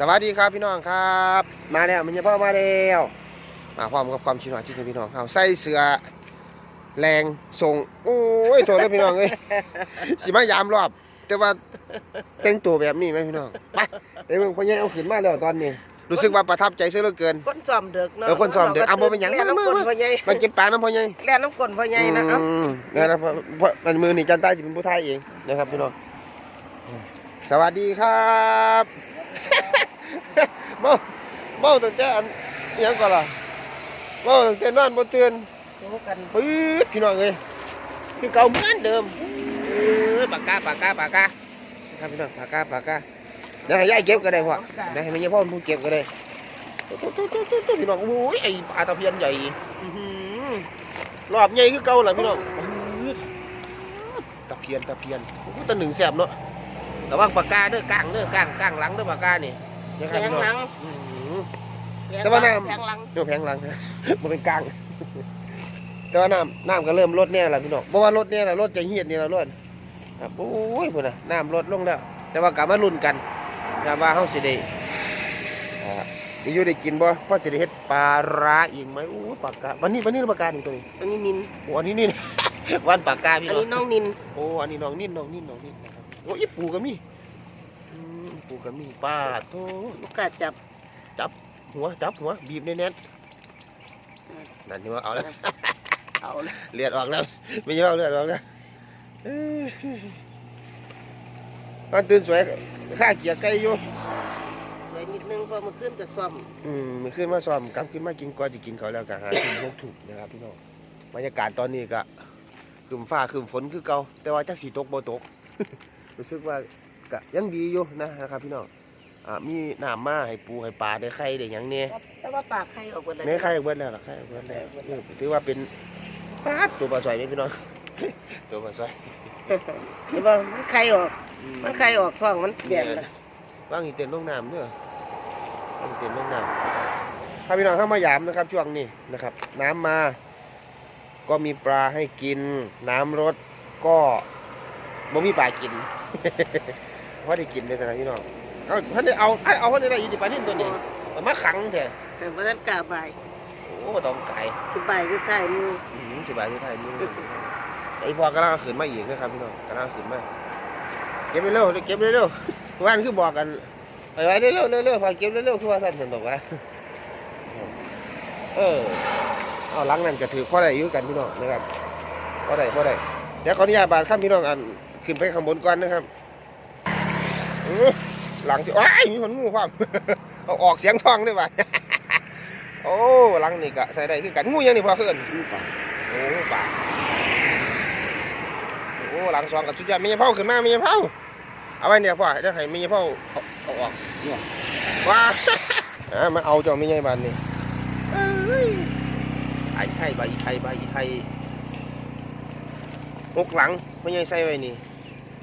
สวัสดีครับพี่น้องครับ มาแล้วมันจะพ่อมาแล้วมาพร้อมกับความชินหวานที่พี่น้องเขาใส่เสื้อแรงส่งโอ้ยโทษเลยพี่น้องเอ้ยสิมายามรอบ แต่ว่าแต่งตัวแบบนี้ไหมพี่น้องไปเดี๋ยวมึงพอยังเอาขึ้นมาแล้วตอนนี้ รู้สึกว่าประทับใจเสียเหลือเกินคนซ้อมเด็กเนาะเออคนซ้อมเด็กเอาบ่เป็นหยังแล่น้ำกลมามามาพ่อใหญ่มากินปลาน้ำพอยังแล่น้ำกลพ่อใหญ่นะเอ้าอืมเนี่ยนะเพราะเพราะมันมือนี่จันใต้จะเป็นผู้ไทยเองนะครับพี่น้องสวัสดีครับ เมาเมาตั้งแต่อันอิหยังก่อนล่ะเมาตั้งแต่นอนบนเตือนโอ้กันปื๊ดพี่น้องเอ้ยคือเก่าเหมือนเดิมเออปากกาปากกาปากกาครับพี่น้องปากกาปากกาเดี๋ยวให้ยายเก็บก็ได้พ่อเดี๋ยวให้แม่ยายพ่อผู้เก็บก็ได้ตุ๊ดตุ๊ดตุ๊ดตุ๊ดตุ๊ดพี่น้องโอ้ยไอ้ปลาตะเพียนใหญ่อื้อหือรอบใหญ่คือเก่าล่ะพี่น้องปื๊ดตะเพียนตะเพียนโอ้โหตะหนึ่งแสบเนาะแต่ว่าปากกาเด้อกลางเด้อกลางกลางหลังเด้อปากกานี่นะค แพรับงพี่น้องหลังอื้อหือแพงแต่ว่าน้ำแพงหลังเดี๋ยวแพงหลังมันเป็นกลาง แต่ว่าน้ำน้ำก็เริ่มลดแน่แล้วพี่น้องเพราะว่ารถเนี่ยละรถจะเฮียดนี่ละรถครับโอ้ยพุ่นน่ะน้ำลดลงแล้ว แต่ว่ากลับมาลุ้นกันนะว่าเฮาสิได้อ่าได้อยู่ได้กินบ่เพราะสิได้เฮ็ดปลาร้าอีกไหมโอ้ยปลากาวันนี้วันนี้ปลากาอีกตัวนี้อันนี้นินโอ้อันนี้นี่วันปลากาพี่อันน้องนี้น้องนินโอ้อันนี้น้องนิ่นน้องนิ่นน้องนิ่นนะครับโอ้ยปูก็มีอืม ปูก็มีปลาโตลูกกาจับหัว จับหัว บีบแน่นๆนั่นนี่ว่าเอาแล้วเอาเลยเลือดออกแล้ว ไม่ใช่ว่าเลือดออกแล้วเอ้ยตอนตื่นสวยข้าเกียร์ไก่อยู่สวยนิดนึงเพอมาขึ้นกับซ้อม อืมมันขึ้นมาซ้อมกลับขึ้นมากินก่อนจะกินเขาวแล้วก็หาทุ่มหกถุกนะครับพี่น้องบรรยากาศตอนนี้ก็คืมฟ้าคืมฝนคือเก่าแต่ว่าจักสีตกบ่ตก รู้สึกว่า ก็ยังดีอยู่นะนะครับ พี่น้องอ่ามีน้ำมาให้ปูให้ปลาได้ไข่ได้หยังเนี่ยแต่ว่าปากใครออกหมดเลยแม่ไข่เบิดแล้วล่ะไข่เบิดแล้วเออถือว่าเป็นปาดตัวปลาสวยไหมพี่น้อง ตัวปลาสวยเห็นว่ามันใครออกมันใครออกท้องมันเปลี่ยนเลยว่างอีเต็นลงน้ำเด้อว่างอีเต็นลงน้ำถ้าพี่น้องเข้ามายามนะครับ ช่วงนี้นะครับ น้ำมา ก็มีปลาให้กิน น้ำลดก็บ่มีปลากินเพราะได้กินเลยนะพี่น้องเอาเขาได้เอาเอาเอาเขาได้อะไรอยู่ที่ปลานิ่มตัวนี้เอามาขังเถอะแต่ว่าท่านกล้าไปโอ้ต้องไก่สบายก็ใกล้มืออืมสิบายที่ไทยนี่ไอ้พอกำลังเอาขืนมาอีกนะครับพี่น้องกำลังเอาขืนมาเก็บเร็วๆเก็บเร็วๆว่านคือบอกกันไปไว้เร็วๆเร็วๆพอเก็บเร็วๆคือว่าท่านเห็นบอกว่าเออเอาหลังนั่นก็ถือข้อใดอยู่กันพี่น้องนะครับข้อใดข้อใดเดี๋ยวขออนุญาตบาดข้ามพี่น้องอันขึ้นไปข้างบนก่อนนะครับอื้อ หลังที่ว้ายมีคนงูความเอาออกเสียงทองด้วยว่ะโอ้หลังนี่ก็ใส่ได้คือกันงูยังนี่พอขึ้นโอ้ป่าโอ้หลังซองกับสุดยอดมีเผาขึ้นมามีเผาเอาไว้เนี่ยพ่อเดี๋ยวให้มีเผาเอาเอาออกว้าอ่ามาเอาเจ้ามีไงบ้านนี่เอ้ยไอ้ไทยใบอีไทยใบอีไทยหกหลังไม่ใช่ใส่ไว้นี่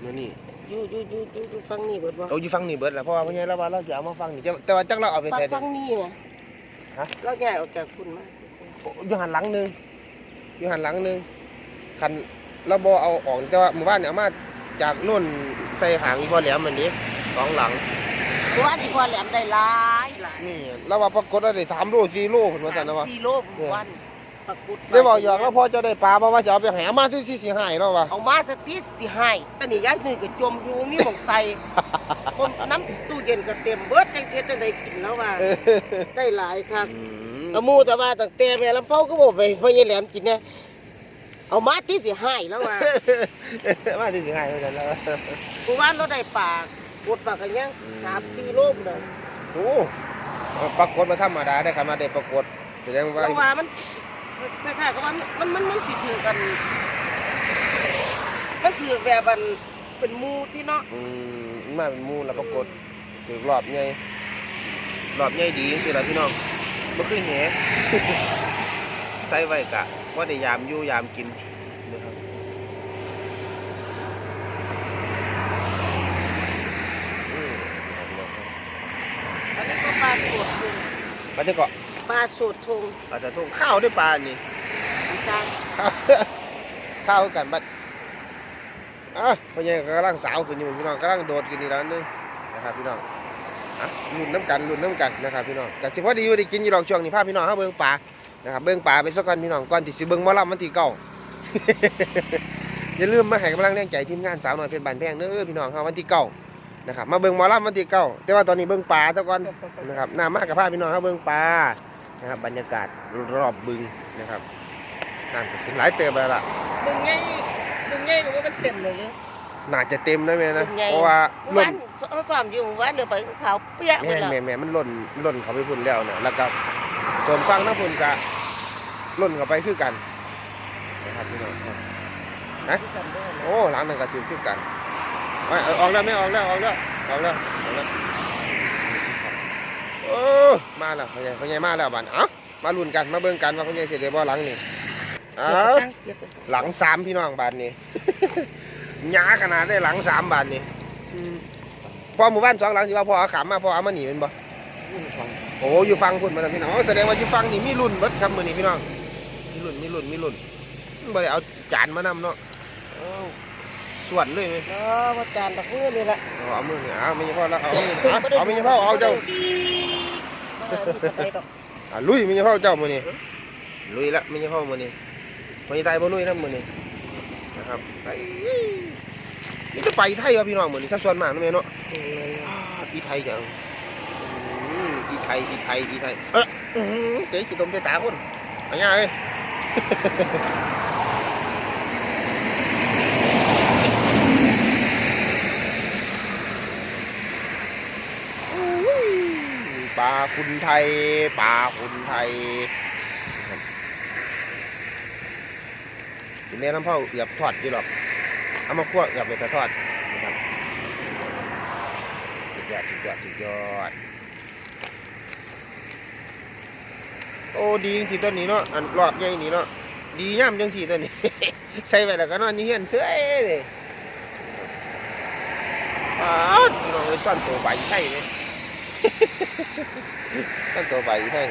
เมื่อนี่ อยู่อยู่อยู่อยู่อยู่ฟังนี่เบิดบ่เอาอยู่ฟังนี่เบิดแหละเพราะว่าไม่ใช่แล้วว่าเราจะเอามาฟังนี่แต่แต่ว่าจักเราเอาไปฟังแทน ฟังนี่นะฮะ เราย้ายออกจากคุณมาอยู่หันหลังหนึงอยู่หันหลังหนึงคันเราบอเอาออกแต่ว่าหมู่บ้านเนี่ยเอามาจากนู่นใส่หางอีพอแหลมมันนี้สองหลัง เพราะว่าที่พอแหลมได้หลายหลายนี่เราว่าปรากฏว่าได้สามโลสี่โลผลว่าสันนะวะสี่โลหมู่วัน ปักกุดได้บอกอย่างแล้วพอจะได้ปลาเพราะว่าจะเอาไปแหามาที่สี่สี่ห้าแล้ววะเอามาสักทีสิให้แต่นี่ยายนี่ก็จมอยู่มีหมองใส่ผมน้ำตู้เย็นก็เต็มเบิดจังเทศจังได้กินแล้วว่าเออได้หลายครับอืมเอาหมูแต่ว่าตั้งแต่แม่ลำเผาก็บอกไปพ่อใหญ่แหลมกินเนี่ยเอามาที่สิให้แล้วว่ามาที่สี่ห้าแล้วกันแล้วเพราะว่าเราได้ปลากกดปลากกันยังอืมสามสี่โลเลยโอ้ปรากฏมาธรรมดาได้ครับมาได้ปรากฏแสดงว่าเพราะว่ามัน คล้ายๆกับว่ามันมันมันสิถือกัน มันถือแบบมันเป็นหมูที่เนาะอืมมาเป็นหมูแล้วปรากฏถือรอบใหญ่รอบใหญ่ดีจริงๆแล้วพี่น้องบ่คือแห ใส่ไว้กะว่าได้ยามอยู่ยามกินนะครับอืมอันนี้ก็ปลาสูตรทงปลาเด็กเกาะ ปลาสูตรทงปลาจะทุ่งข้าวด้วยปลานี่อีสานข้าวข้าวกันบัดอะพ่อใหญ่กำลังสาวขึ้นอยู่พี่น้องกำลังโดดขึ้นนี่แล้วนึงนะครับพี่น้องอะรุ่นน้ำกันรุ่นน้ำกันนะครับพี่น้องแต่สิพอดีอยู่ได้กินอยู่ดอกช่วงนี้พาพี่น้องเฮาเบิ่งปลานะครับเบิ่งปลาไปสักก่อนพี่น้องก่อนที่สิเบิ่งหมอลำวันที่เก้าอย่าลืมมาให้กำลังแรงใจทีมงานสาวน้อยเพชรบานแพงเด้อพี่น้องเฮาวันที่เก้านะครับมาเบิ่งหมอลำวันที่เก้าแต่ว่าตอนนี้เบิ่งปลาซะก่อนนะครับน้ามากกับพาพี่น้องเฮาเบิ่งปลา นะครับ บรรยากาศรอบบึงนะครับน้ำก็ขึ้นหลายเติบแล้วล่ะมึงไงมึงไงก็ว่ามันเต็มเลยเนี่ยน่าจะเต็มนะแม่นะเป็นไงเพราะว่าเมื่อล้วานนเขาซ้อมอยู่เมื่อวานเดี๋ยวไปขาวเปี้ยหมแม่ดแล้วแม่แม่มันล้นล้นเขาไปพุ่นแล้วเนี่ยแล้วก็ส่วนฟังน้ำพุ่นกะล้นเข้าไปคือกันนะครับพี่น้องครับโอ้หลังนั่นก็ถือคือกันเอาเอาออกแล้วไม่ออกแล้วออกแล้วออกแล้วออกแล้ว โอ้มาแล้วพ่อใหญ่พ่อใหญ่มาแล้วบ้านเอ้ามาลุ้นกันมาเบิ่งกันว่าพ่อใหญ่เสร็จได้บ่หลังนี่เอ้าหลังสามพี่น้องบ้านนี้หยาขนาดได้หลังสามบ้านนี้อืมพอหมู่บ้านสองหลังที่ว่าพอเอาขามมาพอเอามาหนีเป็นบ่โอ้อยู่ฟังคุณมาแล้วพี่น้องแสดงว่าอยู่ฟังนี่มีรุ่นเบิดครับมือนี่พี่น้องมีรุ่นมีรุ่นมีรุ่นบ่ได้เอาจานมานำเนาะเอาส่วนเลยไหมเออว่าจานตะพื้นนี่แหละเอาเอามือเนี่ยเอาไม่ใช่พ่อแล้วเอามือเนี่ยเอาเอาไม่ใช่พ่อเอาเจ้าไปด อกอะลุยไม่ใช่พ่อเจ้ามือนี่ลุยละไม่ใช่พ่อมือนี่ไม่ใช่ตายบ่ลุยนะมือนี่นะครับไปนี่จะไปไทยวะพี่น้องมือนี่ถ้าส่วนมากนะแม่เนาะอ้าอีไทยจังอืมอีไทยอีไทยอีไทยเอออื้อหือเจ๊ขี้ตมเจ๊ตาคนเอันนี้เอ้ย ปลาคุณไทยปลาคุณไทยนะครับกินแม่น้ำเผาเอือบทอดอยู่หรอกเอามาคั่วเอือบไปแต่ทอดนะครับสุดยอดสุดยอดสุดยอดโอ้ดีจริงๆต้นนี้เนาะอันรอบใหญ่นี่เนาะดีย่ำจังสีต้นนี้ใส่ไปแล้วก็นอนยี่เฮียนเสื้อเลยอ้าวหน้องเลยซ่อนตัวใบไข่เลย ตั้งตัวไปไทย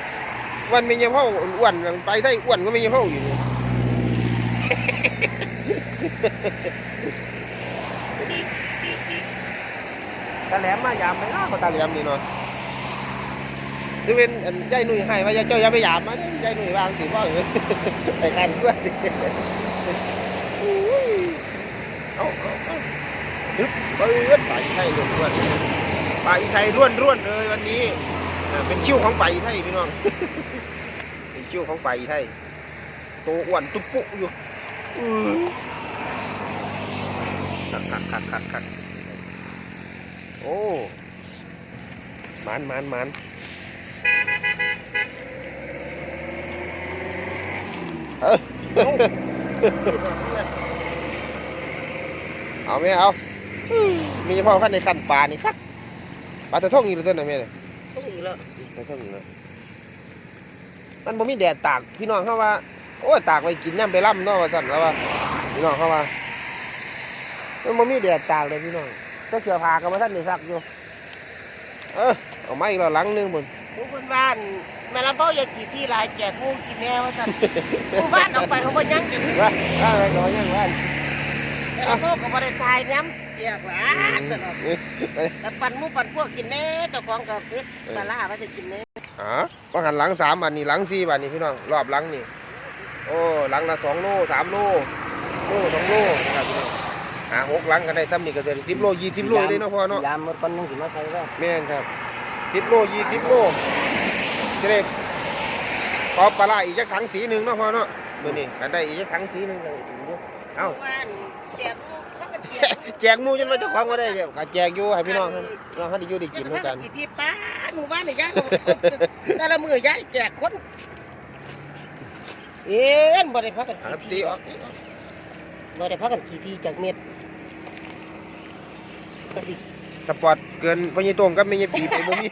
วันมีเงี้ยพ่ออ้วนไปไทยอ้วนก็มีเงี้ยพ่ออยู่ตาแหลมมายามไหมล่ะตาแหลมนี่เนาะที่เป็นอันยายหนุ่ยให้ว่าอย่าเจ้าอย่าไปยามมันยายหนุ่ยวางสิว่าเออไปกันเพื่อนอุ้ยเอาเอาเอาฮึบเปิดไปไทยล้วน ๆไปไทยล้วนๆเลยวันนี้เป็นคิ้วของไปไทยพี่น้อง เป็นคิ้วของไปไทยโตอ้วนตุ๊บปุ๊อยู่คักคักคักคักคักโอ้มันมันมันเออเอาไหมเอา มีพาะขั้นในขั้นปลานี่คัก ปลาตะท่องอยู่ตัวไหนแม่เนี่ยต้องอีกแล้วแต่เท่านี้นะมันบ่มีแดดตากพี่น้องเขาว่า โอ้ยตากไว้กินย่ำไปล่ำเนาะว่าสั่นแล้วว่าพี่น้องเขาว่ามันบ่มีแดดตากเลยพี่น้องแต่เสื้อผ้าก็มาท่านได้ซักอยู่เออเอามาอีกแล้วหลังหนึงบนผู้คนบ้านแม่ลำเป้าอย่าขี่ที่ลายแจกงูกินแน่ว่าสั่นผู้บ้านเอาไปเขาบ่ยังกินว่าว่าอะไรก็ว่ายังว่า แม่ลำเป้าก็บ่ได้ทายน้ำ แจกหลาตลอดนี่ไปแต่ปันหมูปันพวกกินแน่เจ้าของกับเพชรปลาล่าว่าจะกินแน่อ๋อว่าหันหลังสามบาทนี่หลังสี่บาทนี่พี่น้องรอบหลังนี่ โอ้หลังละสองโลสามโลโลสองโลนะครับพี่น้องหาหกหลังกันได้ซ้ำนี่ก็เดือนสิบโลยี่สิบโลได้เนาะพ่อเนาะยามหมดคนนึงสิมาใส่ว่าแม่นครับสิบโลยี่สิบโลจะได้ขอปลาร้าอีกจักถังสีหนึ่งเนาะพอเนาะมื่อนี้กันได้อีกจักถังสีหนึ่งเลยเอ้าบ้านแจกงูเขาก็ แจกหมูจนว่าเจ้าของก็ได้เดี๋ยวก็แจกอยู่ให้พี่น้องครับพี่น้องเขาได้อยู่ได้กินเหมือนกัน กี่ที่ป้าหมู่บ้านนี่ยย้าแต่ละมือย้ายแจกคน เอ็นบ่ได้พักกันครับตีออกตีออกบ่ได้พักกันกี่ทีจากเม็ดก็สิสปอร์ตเกินพญตรงกับไม่ยปีไปบ่มี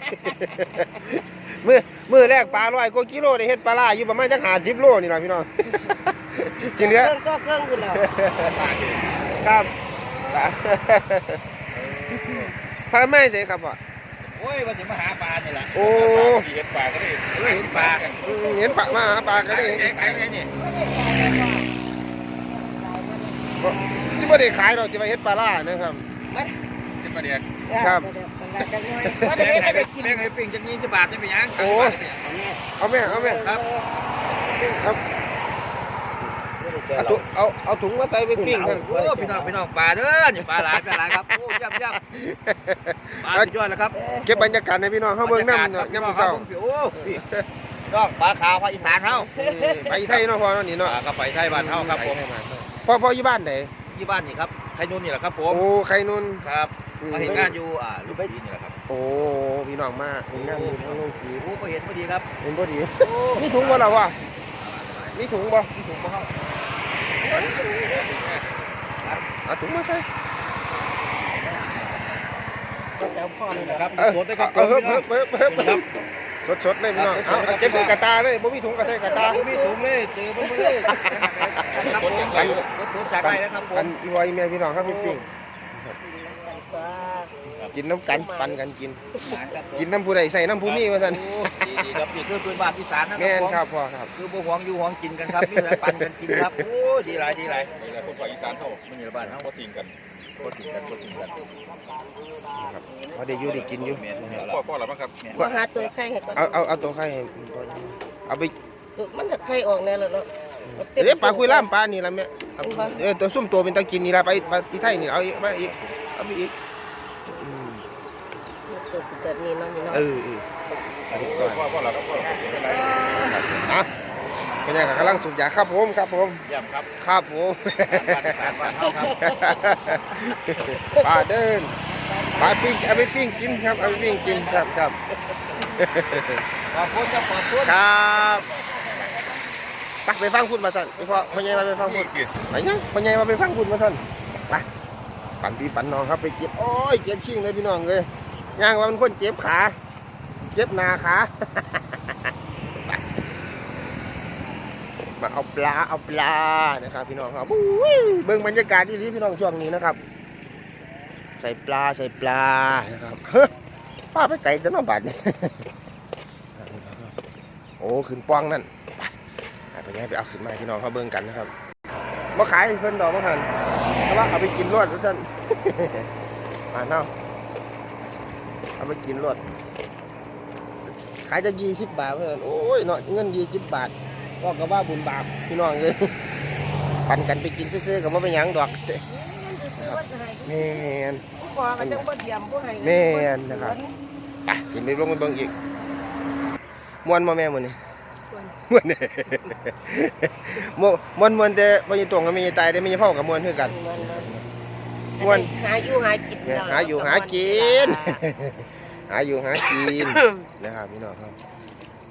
มือมือแรกปลาร้อยกว่ากิโลได้เฮ็ดปลาร้าอยู่ประมาณจักหาสิบโลนี่ล่ะพี่น้องที่เหลือ เครื่องก็เครื่องอยู่แล้ว ครับ พาแม่เสียครับพ่อโอ้ยวันนี้มาหาปลาเนี่ยแหละโอ้เห็นปลาก็ได้เห็นปลากันอืมเห็นปลามาหาปลาก็ได้ไอ้ไอ้ไอ้นี่ที่บ่ได้ขายเราจะไปเฮ็ดปลาล่านะครับเป็นปลาเดียกครับจังเลยว่าได้ให้ได้กินแม่งไอ้ปิ่งจังนี้จะบาทจะไปยังโอ้เอาแม่เอาแม่ครับครับ เอาถุงเอาเอาถุงมาใส่ไปปิ้งกันโอ้พี่น้องพี่น้องปลาเด้อนี่ปลาหลายปลาหลายครับโอ้ย่ำย่ำปลาสุดยอดแล้วครับเก็บบรรยากาศในพี่น้องเข้าเบิ่งน้ำเนาะย่ำเศร้าโอ้พี่น้องปลาขาวภาคอีสานเฮาไปไทยเนาะพอเนาะนี่ปเนาะลากระไปไทยบ้านเฮาครับผมไปไทยบ้านเนาะพ่อพ่ออยู่บ้านไหนที่บ้านนี่ครับไทยนุ่นนี่แหละครับผมโอ้ใครนุ่นครับอืมมาเห็นงานอยู่อ่าลูกปีนี่แหละครับโอ้พี่น้องมาเห็นงานอยู่ทางโรงสีโอ้มาเห็นพอดีครับเห็นพอดีมีถุงบ่ล่ะวะมีถุงบ่ที่ถุงมาเฮา เอาถุงมาใส่ก็จะพ่อนี่แหละครับเออสดได้ครับเออเพิ่มเพิ่มเพิ่มเพิ่มครับสดสดๆเลยพี่น้องเอาเอาเก็บใส่กระตาเลยบ่มีถุงก็ใส่กระตามีถุงเลยเจอมันเลยครับผมสดจากไรนะครับผกัมนอีวอยแม่พี่น้องครับพี่ปิ้งจ้า กินน้ำกันปันกันกิน กินน้ำผู้ใดใส่น้ำผู้มีว่าซั่นดีดีครับนี่คือพื้นบ้านอีสานนะแม่นผมครับพ่อครับ คือบ่หวงอยู่หวงกินกันครับมีแต่ปันกันกินครับโอ้ดีหลายดีหลายนี่แหละคนภาคอีสานเฮามันอยู่ในบ้านเฮาบ่ทิ้งกันบ่ทิ้งกันบ่ทิ้งกันครับพอได้อยู่ได้กินอยู่แม่นพ่อพ่อแล้วมั้งครับก็หาตัวไข่ให้ก่อนเอาเอาเอาตัวไข่ให้เอาไปมันจะไข่ออกแน่แล้วเนาะเดี๋ยวปลาคุยล่ามปลานี่ละแม่ เอาเออตัวซุ่มตัวเป็นตะกินนี่ละไปไปที่ไทยนี่เอาอีกมาอีกเอาไปอีกอืมตัวแบบนี้เนาะนี่เนาะเออเอออันนี้ก่อนพ่อพ่อแล้วครับพ่อแล้วครับครับอะเป็นยังไงกำลังสุกยาครับผมครับผมเยี่ยมครับครับผมบ้านอีสานบ้านเฮาครับปลาเดินปลาปิ้งเอาไปปิ้งกินครับเอาไปปิ้งกินครับครับขอบคุณครับขอบคุณครับ ไปไปฟังพูดมาสั่นไปพ่อพ่อใหญ่มาไปฟังพูดไปยังพ่อใหญ่มาไปฟังพูดมาสั่นไปปั่นพี่ปั่นน้องครับไปเจ็บโอ้ยเจ็บชิงเลยพี่น้องเลยย่างว่ามันคนเจ็บขาเจ็บหนาขาไปมาเอาปลาเอาปลานะครับ พี่น้องครับอุ้ยเบิ่งบรรยากาศที่นี้พี่น้องช่วงนี้นะครับ ใส่ปลาใส่ปลานะครับเฮ้ยป้าไปไก่จะน้องบาดนี่โอ้ขึ้นป้องนั่น ไปไปไงไปเอาขึ้นมาพี่น้องเขาเบิ่งกันนะครับมาขายเพิ่นดอกมาหันแต่ว่าเอาไปกินรวดว่าซั่นมาเนาะเอาไปกินรวดขายจะยี่สิบบาทเพื่อนโอ้ยเนาะเงินยี่สิบบาทก็ก็ว่าบุญบาปพี่น้องเลยปั่นกันไปกินซื้อๆกับว่าเป็นหยังดอกแมนเนียมผู้ให้แมนนะครับไปกินไปลงไปเบิ่งอีกมวนมาแม่มื้อนี้ ม่วนม่วนม่วนม่วนแต่บ่อยู่ตรงกับไม่ตายได้ไม่เผากับม่วนคือกัน ม่วน หาอยู่หากินเนี่ยหาอยู่หากิน หาอยู่หากินนะครับพี่น้องครับ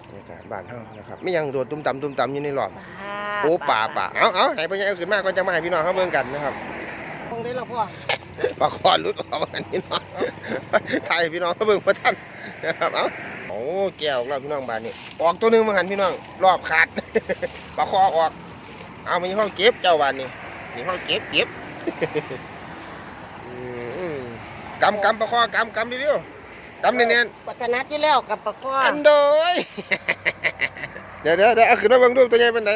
บรรยากาศบ้านเฮานะครับไม่ยังโดดตุ้มต่ำตุ้มต่ำอยู่ในหลอดโอ้ป่าป่าเอาเอาให้พ่อใหญ่เอาขึ้นมาก็จะมาให้พี่น้องเขาเบิ่งกันนะครับคงได้แล้วพ่อปลาคอหลุดออกมากันพี่น้องถ่ายให้พี่น้องเขาเบิ่งพระท่านนะครับเอาโอ้ แก้วแล้วพี่น้องบ้านนี้ออกตัวหนึงมาหันพี่น้อง รอบขาดปลาคอออก เอามีห้องเก็บเจ้าบ้านนี้มีห้องเก็บเก็บอืมกำกำปลาคอกำกำเดียวๆกำเนียนปัตนัดอยู่แล้วกับปะก้อๆอันนโดยเดี๋ยวเดี๋ยวเดี๋ยวเอาขึ้นมาเบิ่งดูตัวใหญ่เป็นไหน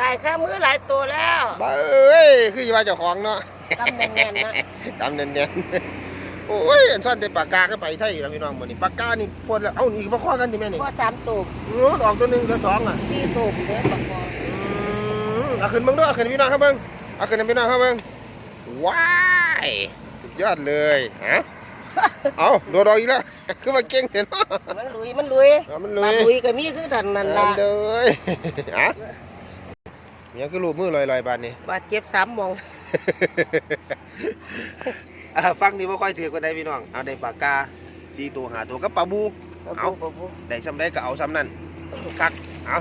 ตายข้ามือหลายตัวแล้วบ้าเอ้ยคืออยู่ว่าเจ้าของเนาะกำแน่นๆนะกำเนียนๆ โอ้ยอันซ่อนแต่ปากกาก็ไปไทยแล้วพี่น้องหมดนี่ปากกานี่ปวดแล้วเอ้านี่ปลาคอกันดิแม่นี่พ่อสามตูบโอ้ออกตัวหนึ่งตัวสองอะสี่ตูบเด้ปะก้อนอืมเอาขึ้นเบิ่งดูเอาขึ้นพี่น้องครับเบิ่งเอาขึ้นให้พี่น้องครับเบิ่งว้ายสุดยอดเลยฮะเอาโดดออกอีกแล้วคือว่าเก่งเห็นเนาะมันลุยมันลุยเอามันปเลลายลุยก็มีคือทันนั่นนั่ล่ะนเลยอะเมียก็รูปมือลอยๆบาดนี้บาดเจ็บสามหมองอ่า ฟังนี่ว่าค่อยถือกันได้พี่น้อง เอาได้ปากกาจีตัวหาตัวกับปลาบู เอาปะบูได้ซ้ำได้ก็เอาซ้ำนั่นคัก เอา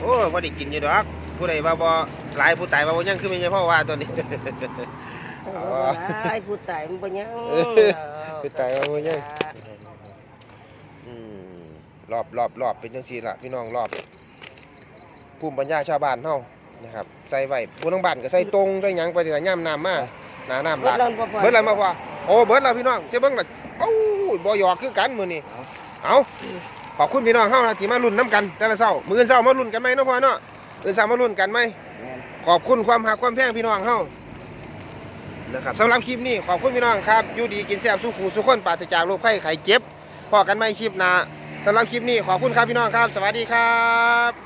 โอ้ยพอได้กินอยู่ดอก ผู้ใดว่าบ่หลายผู้ตายว่าบ่ยังคือไม่ใช่พ่อว่าตัวนี้โอ้ยผู้ตายมันบ่ยังเออผู้ตายว่าบ่ยังอืมรอบรอบรอบเป็นจังซี่ล่ะพี่น้องรอบภูมิปัญญาชาวบ้านเฮานะครับ ใส่ไว้ผู้ทั้งบ้านก็ใส่ตรงใส่หยังไปนี่ล่ะย่ำน้ำมา หน้าน้ำหเบิลาดกแล้วบ่พอเบิดแล้วมาพ่อโอ้เบิดแล้วพี่น้องเจ้าเบิ่งล่ะโอ้ยบ่หยอกคือกันมื้อนี้เอาขอบคุณพี่น้องเฮานะที่มาลุ้นน้ำกันแต่ละเช้ามื้ออื่นเช้ามาลุ้นกันไหมเนาะพ่อเนาะมื้ออื่นเช้ามาลุ้นกันไหมขอบคุณความหักความแพงพี่น้องเฮานะครับสำหรับคลิปนี้ขอบคุณพี่น้องครับอยู่ดีกินแซ่บสู้ขู่สู้คนปราศจากโรคไข้ไข้เจ็บพอกันไม่คลิปหน้าสำหรับคลิปนี้ขอบคุณครับพี่น้องครับ สวัสดีครับ